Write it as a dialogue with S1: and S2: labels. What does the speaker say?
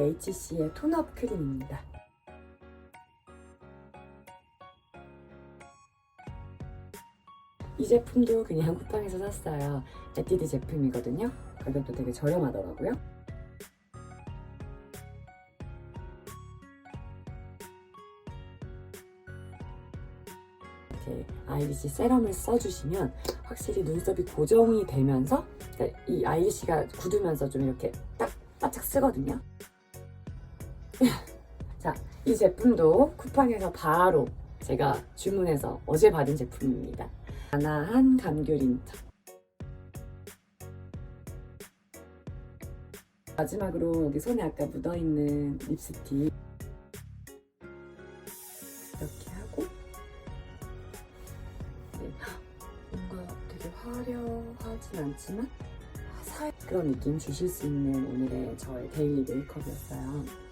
S1: HC의 톤업 크림입니다. 이 제품도 그냥 쿠팡에서 샀어요. 에뛰드 제품이거든요. 가격도 되게 저렴하더라고요. 이렇게 아이리시 세럼을 써주시면 확실히 눈썹이 고정이 되면서 그러니까 이 아이리시가 굳으면서 좀 이렇게 딱 바짝 쓰거든요. 자, 이 제품도 쿠팡에서 바로 제가 주문해서 어제 받은 제품입니다. 아나한 감귤인터. 마지막으로 여기 손에 아까 묻어있는 립스틱 이렇게 하고 네, 뭔가 되게 화려하진 않지만 화사한 그런 느낌 주실 수 있는 오늘의 저의 데일리 메이크업이었어요.